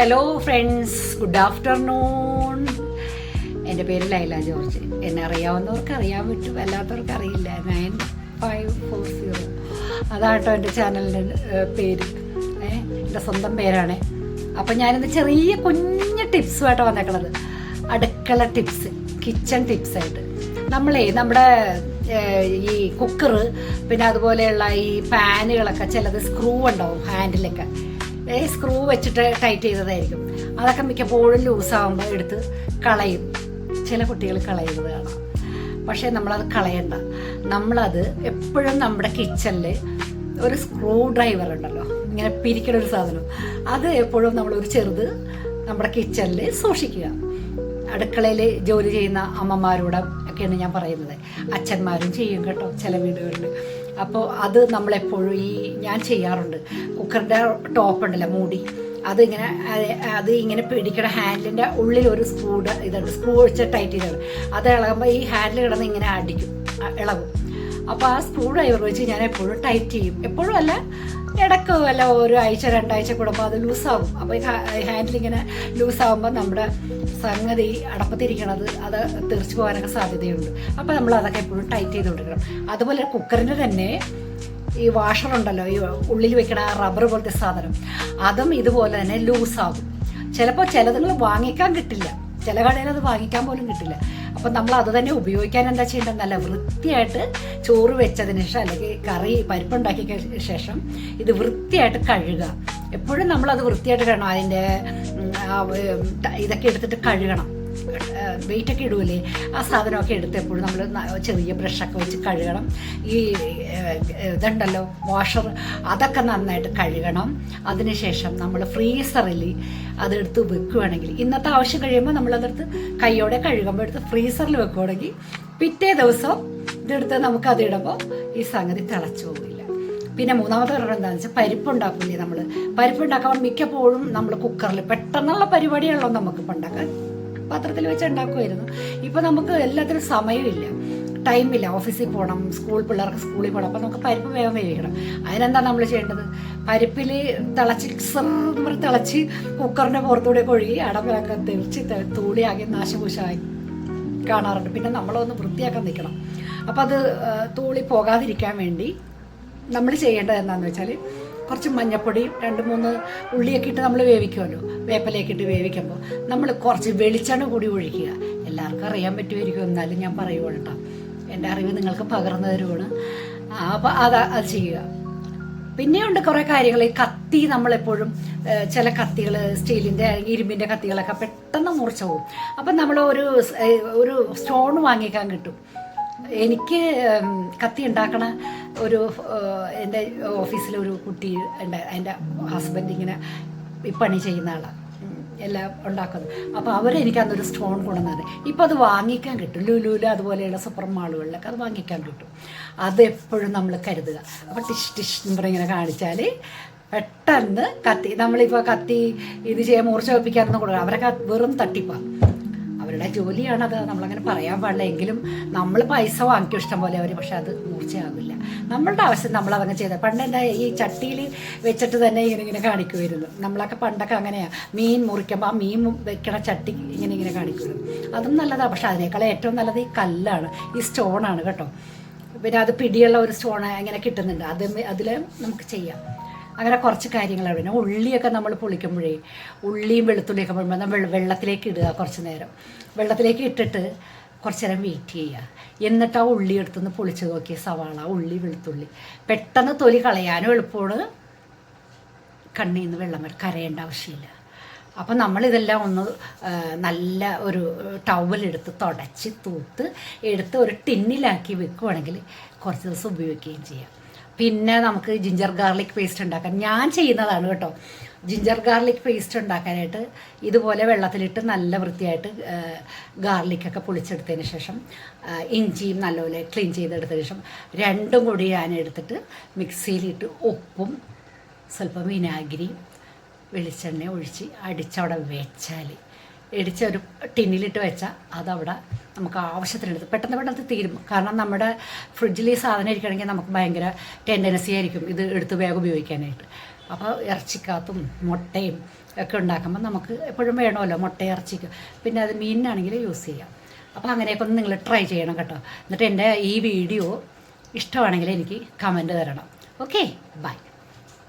Hello friends good afternoon എന്റെ പേര് Laila George. എന്നെ അറിയാവുന്നവർക്ക് അറിയാൻ പറ്റും അല്ലാത്തവർക്ക് അറിയില്ല. നയൻ ഫൈവ് ഫോർ സീറോ അതാട്ടോ എന്റെ ചാനലിന്റെ പേര്. എന്റെ സ്വന്തം പേരാണ്. അപ്പം ഞാനിന്ന് ചെറിയ കുഞ്ഞ് ടിപ്സുമായിട്ട് വന്നേക്കണത്. അടുക്കള ടിപ്സ് കിച്ചൺ ടിപ്സായിട്ട് നമ്മളേ നമ്മുടെ ഈ കുക്കറ് പിന്നെ അതുപോലെയുള്ള ഈ പാനുകളൊക്കെ ചിലത് സ്ക്രൂ ഉണ്ടാവും ഹാൻഡിലൊക്കെ സ്ക്രൂ വെച്ചിട്ട് ടൈറ്റ് ചെയ്തതായിരിക്കും. അതൊക്കെ മിക്കപ്പോഴും ലൂസാകുമ്പോൾ എടുത്ത് കളയും. ചില കുട്ടികൾ കളയുന്നത് കാണാം. പക്ഷേ നമ്മളത് കളയണ്ട. നമ്മളത് എപ്പോഴും നമ്മുടെ കിച്ചണിൽ ഒരു സ്ക്രൂ ഡ്രൈവർ ഉണ്ടല്ലോ. ഇങ്ങനെ പിരിക്കണ ഒരു സാധനം. അത് എപ്പോഴും നമ്മളൊരു ചെറുത് നമ്മുടെ കിച്ചണിൽ സൂക്ഷിക്കുക. അടുക്കളയിൽ ജോലി ചെയ്യുന്ന അമ്മമാരോട് ഒക്കെയാണ് ഞാൻ പറയുന്നത്. അച്ഛന്മാരും ചെയ്യും കേട്ടോ. ചില വീടുകളിൽ അപ്പോൾ അത് നമ്മളെപ്പോഴും ഈ ഞാൻ ചെയ്യാറുണ്ട്. കുക്കറിന്റെ ടോപ്പ് ഉണ്ടല്ലോ മൂടി. അതിങ്ങനെ അത് ഇങ്ങനെ പിടിക്കണ ഹാൻഡിലിന്റെ ഉള്ളിൽ ഒരു സ്ക്രൂ ഇതുണ്ട്. സ്ക്രൂ വെച്ച് ടൈറ്റ് ചെയ്തത് അത് ഇളകുമ്പോൾ ഈ ഹാൻഡിൽ കിടന്ന് ഇങ്ങനെ അടിക്കും ഇളകും. അപ്പോൾ ആ സ്ക്രൂ ഡ്രൈവർ വെച്ച് ഞാൻ എപ്പോഴും ടൈറ്റ് ചെയ്യും. എപ്പോഴും അല്ല ഇടയ്ക്ക് വല്ല ഒരു ആഴ്ച രണ്ടാഴ്ച കൂടുമ്പോൾ അത് ലൂസാവും അപ്പോൾ ഹാൻഡിൽ ഇങ്ങനെ ലൂസാവുമ്പോൾ നമ്മുടെ സംഗതി അടപ്പത്തിരിക്കണത് അത് തെറിച്ചു പോകാനൊക്കെ സാധ്യതയുണ്ട്. അപ്പോൾ നമ്മൾ അതൊക്കെ എപ്പോഴും ടൈറ്റ് ചെയ്ത് കൊടുക്കണം അതുപോലെ കുക്കറിന് തന്നെ ഈ വാഷർ ഉണ്ടല്ലോ ഈ ഉള്ളിൽ വെക്കണ റബ്ബർ പോലത്തെ സാധനം അതും ഇതുപോലെ തന്നെ ലൂസാകും ചിലപ്പോൾ ചിലതുങ്ങൾ വാങ്ങിക്കാൻ കിട്ടില്ല. ചില കടയിൽ അത് വാങ്ങിക്കാൻ പോലും കിട്ടില്ല. അപ്പം നമ്മൾ അത് തന്നെ ഉപയോഗിക്കാൻ എന്താ ചെയ്യേണ്ടത്? നല്ല വൃത്തിയായിട്ട് ചോറ് വെച്ചതിന് ശേഷം അല്ലെങ്കിൽ കറി പരിപ്പുണ്ടാക്കിയ ശേഷം ഇത് വൃത്തിയായിട്ട് കഴുകുക. എപ്പോഴും നമ്മളത് വൃത്തിയായിട്ട് കഴുകണം അതിന്റെ ഇതൊക്കെ എടുത്തിട്ട് കഴുകണം. വെയിറ്റ് ഒക്കെ ഇടൂലേ? ആ സാധനമൊക്കെ എടുത്ത് എപ്പോഴും നമ്മൾ ചെറിയ ബ്രഷൊക്കെ വെച്ച് കഴുകണം. ഈ ഇതുണ്ടല്ലോ വാഷർ അതൊക്കെ നന്നായിട്ട് കഴുകണം. അതിനുശേഷം നമ്മൾ ഫ്രീസറിൽ അതെടുത്ത് വെക്കുകയാണെങ്കിൽ ഇന്നത്തെ ആവശ്യം കഴിയുമ്പോൾ നമ്മളതെടുത്ത് കൈയോടെ കഴുകുമ്പോൾ എടുത്ത് ഫ്രീസറിൽ വെക്കുകയാണെങ്കിൽ പിറ്റേ ദിവസം ഇതെടുത്ത് നമുക്ക് അതിടുമ്പോൾ ഈ സംഗതി തിളച്ചു പോകില്ല പിന്നെ മൂന്നാമത്തെ കാരണം എന്താണെന്ന് വെച്ചാൽ പരിപ്പുണ്ടാക്കില്ലേ നമ്മൾ പരിപ്പുണ്ടാക്കാൻ മിക്കപ്പോഴും നമ്മൾ കുക്കറിൽ പെട്ടെന്നുള്ള പരിപാടിയാണല്ലോ നമുക്ക് ഉണ്ടാക്കാൻ. പാത്രത്തിൽ വെച്ച് ഉണ്ടാക്കുമായിരുന്നു നമുക്ക് എല്ലാത്തിനും സമയമില്ല. ടൈമില്ല ഓഫീസിൽ പോകണം സ്കൂൾ പിള്ളേർക്ക് സ്കൂളിൽ പോകണം അപ്പോൾ നമുക്ക് പരിപ്പ് വേഗം വേവിക്കണം. അതിനെന്താ നമ്മൾ ചെയ്യേണ്ടത്? പരിപ്പിൽ തിളച്ച് പറഞ്ഞ് തിളച്ച് കുക്കറിന്റെ പുറത്തൂടെ കൊഴുകി അടപ്പിലൊക്കെ തെളിച്ച് തൂളിയാക്കി തൂളിയാകെ നാശപൂശമായി കാണാറുണ്ട്. പിന്നെ നമ്മളൊന്ന് വൃത്തിയാക്കാൻ നിൽക്കണം. അപ്പം അത് തൂളി പോകാതിരിക്കാൻ വേണ്ടി നമ്മൾ ചെയ്യേണ്ടത് എന്താണെന്ന് വെച്ചാൽ കുറച്ച് മഞ്ഞപ്പൊടിയും രണ്ട് മൂന്ന് ഉള്ളിയൊക്കെ ഇട്ട് നമ്മൾ വേവിക്കുമല്ലോ വേപ്പിലയൊക്കെ ഇട്ട് വേവിക്കുമ്പോൾ നമ്മൾ കുറച്ച് വെളിച്ചെണ്ണ കൂടി ഒഴിക്കുക. എല്ലാവർക്കും അറിയാൻ പറ്റുമായിരിക്കും. എന്നാലും ഞാൻ പറയുവാണ് എന്റെ അറിവ് നിങ്ങൾക്ക് പകർന്നു തരുവാണ്. അപ്പോൾ അത് അത് ചെയ്യുക. പിന്നെയുണ്ട് കുറേ കാര്യങ്ങൾ ഈ കത്തി നമ്മളെപ്പോഴും ചില കത്തികൾ സ്റ്റീലിന്റെ ഇരുമ്പിന്റെ കത്തികളൊക്കെ പെട്ടെന്ന് മുറിച്ചു പോകും അപ്പം നമ്മൾ ഒരു ഒരു സ്റ്റോൺ വാങ്ങിക്കാൻ കിട്ടും. എനിക്ക് കത്തി ഉണ്ടാക്കണ ഒരു എന്റെ ഓഫീസിലെ ഒരു കുട്ടി ഉണ്ട്. എന്റെ ഹസ്ബൻഡ് ഇങ്ങനെ ഈ പണി ചെയ്യുന്ന ആളാണ് എല്ലാം ഉണ്ടാക്കുന്നത് അപ്പോൾ അവരെനിക്ക് അന്നൊരു സ്റ്റോൺ കൊണ്ടുവന്നത്. ഇപ്പോൾ അത് വാങ്ങിക്കാൻ കിട്ടും. ലുലുല അതുപോലെയുള്ള സൂപ്പർ മാളുകളിലൊക്കെ അത് വാങ്ങിക്കാൻ കിട്ടും. അതെപ്പോഴും നമ്മൾ കരുതുക. അപ്പോൾ ടിഷ് ടിഷ് എന്ന് പറഞ്ഞ ഇങ്ങനെ കാണിച്ചാൽ പെട്ടെന്ന് കത്തി. നമ്മളിപ്പോൾ കത്തി ഇത് ചെയ്യാൻ മൂർച്ച വെപ്പിക്കാനൊന്നും കൊടുക്കുക അവരൊക്കെ വെറും തട്ടിപ്പാണ് അവരുടെ ജോലിയാണത്. നമ്മളങ്ങനെ പറയാൻ പാടില്ല. എങ്കിലും നമ്മൾ പൈസ വാങ്ങിക്കും ഇഷ്ടം പോലെ അവർ പക്ഷെ അത് മൂർച്ചയാകില്ല നമ്മളുടെ ആവശ്യം നമ്മൾ അതങ്ങനെ ചെയ്ത. പണ്ട് എന്താ ഈ ചട്ടിയിൽ വെച്ചിട്ട് തന്നെ ഇങ്ങനെ ഇങ്ങനെ കാണിക്കുമായിരുന്നു നമ്മളൊക്കെ പണ്ടൊക്കെ അങ്ങനെയാണ് മീൻ മുറിക്കുമ്പോൾ ആ മീൻ വെക്കണ ചട്ടി ഇങ്ങനെ ഇങ്ങനെ കാണിക്കുമായിരുന്നു അതും നല്ലതാണ് പക്ഷെ അതിനേക്കാൾ ഏറ്റവും നല്ലത് ഈ കല്ലാണ്. ഈ സ്റ്റോണാണ് കേട്ടോ. പിന്നെ അത് പിടിയുള്ള ഒരു സ്റ്റോൺ ഇങ്ങനെ കിട്ടുന്നുണ്ട്. അത് അതിൽ നമുക്ക് ചെയ്യാം. അങ്ങനെ കുറച്ച് കാര്യങ്ങളാണ്. പിന്നെ ഉള്ളിയൊക്കെ നമ്മൾ പൊളിക്കുമ്പോഴേ ഉള്ളിയും വെളുത്തുള്ളിയൊക്കെ നമ്മൾ വെള്ളത്തിലേക്ക് ഇടുക കുറച്ച് നേരം. വെള്ളത്തിലേക്ക് ഇട്ടിട്ട് കുറച്ച് നേരം വെയിറ്റ് ചെയ്യുക. എന്നിട്ട് ആ ഉള്ളി എടുത്തുനിന്ന് പൊളിച്ച് നോക്കിയ സവാള ഉള്ളി വെളുത്തുള്ളി. പെട്ടെന്ന് തൊലി കളയാനും എളുപ്പമാണ്. കണ്ണിൽ നിന്ന് വെള്ളം കരയേണ്ട ആവശ്യമില്ല. അപ്പം നമ്മളിതെല്ലാം ഒന്ന് നല്ല ഒരു ടവലെടുത്ത് തുടച്ച് തൂത്ത് എടുത്ത് ഒരു ടിന്നിലാക്കി വെക്കുവാണെങ്കിൽ കുറച്ച് ദിവസം ഉപയോഗിക്കുകയും ചെയ്യാം. പിന്നെ നമുക്ക് ജിഞ്ചർ ഗാർലിക് പേസ്റ്റ് ഉണ്ടാക്കാൻ. ഞാൻ ചെയ്യുന്നതാണ് കേട്ടോ. ജിഞ്ചർ ഗാർലിക് പേസ്റ്റ് ഉണ്ടാക്കാനായിട്ട് ഇതുപോലെ വെള്ളത്തിലിട്ട് നല്ല വൃത്തിയായിട്ട് ഗാർലിക്കൊക്കെ പൊളിച്ചെടുത്തതിന് ശേഷം ഇഞ്ചിയും നല്ലപോലെ ക്ലീൻ ചെയ്തെടുത്തതിന് ശേഷം രണ്ടും കൂടി ഞാൻ എടുത്തിട്ട് മിക്സിയിലിട്ട് ഉപ്പും സ്വല്പം വിനാഗിരിയും വെളിച്ചെണ്ണ ഒഴിച്ച് അടിച്ചവിടെ വെച്ചാൽ ഇടിച്ച ഒരു ടിന്നിലിട്ട് വെച്ചാൽ അതവിടെ നമുക്ക് ആവശ്യത്തിനെടുത്ത് പെട്ടെന്ന് പെട്ടെന്ന് തീരും. കാരണം നമ്മുടെ ഫ്രിഡ്ജിൽ ഈ സാധനം ഇരിക്കണമെങ്കിൽ നമുക്ക് ഭയങ്കര ടെൻഡൻസി ആയിരിക്കും ഇത് എടുത്ത് വേഗം ഉപയോഗിക്കാനായിട്ട്. അപ്പോൾ ഇറച്ചിക്കാത്തും മുട്ടയും ഒക്കെ ഉണ്ടാക്കുമ്പോൾ നമുക്ക് എപ്പോഴും വേണമല്ലോ മുട്ട ഇറച്ചിക്ക്. പിന്നെ അത് മീനിനാണെങ്കിൽ യൂസ് ചെയ്യാം. അപ്പോൾ അങ്ങനെയൊക്കെ ഒന്ന് നിങ്ങൾ ട്രൈ ചെയ്യണം കേട്ടോ. എന്നിട്ട് എന്റെ ഈ വീഡിയോ ഇഷ്ടമാണെങ്കിൽ എനിക്ക് കമന്റ് തരണം. Okay bye.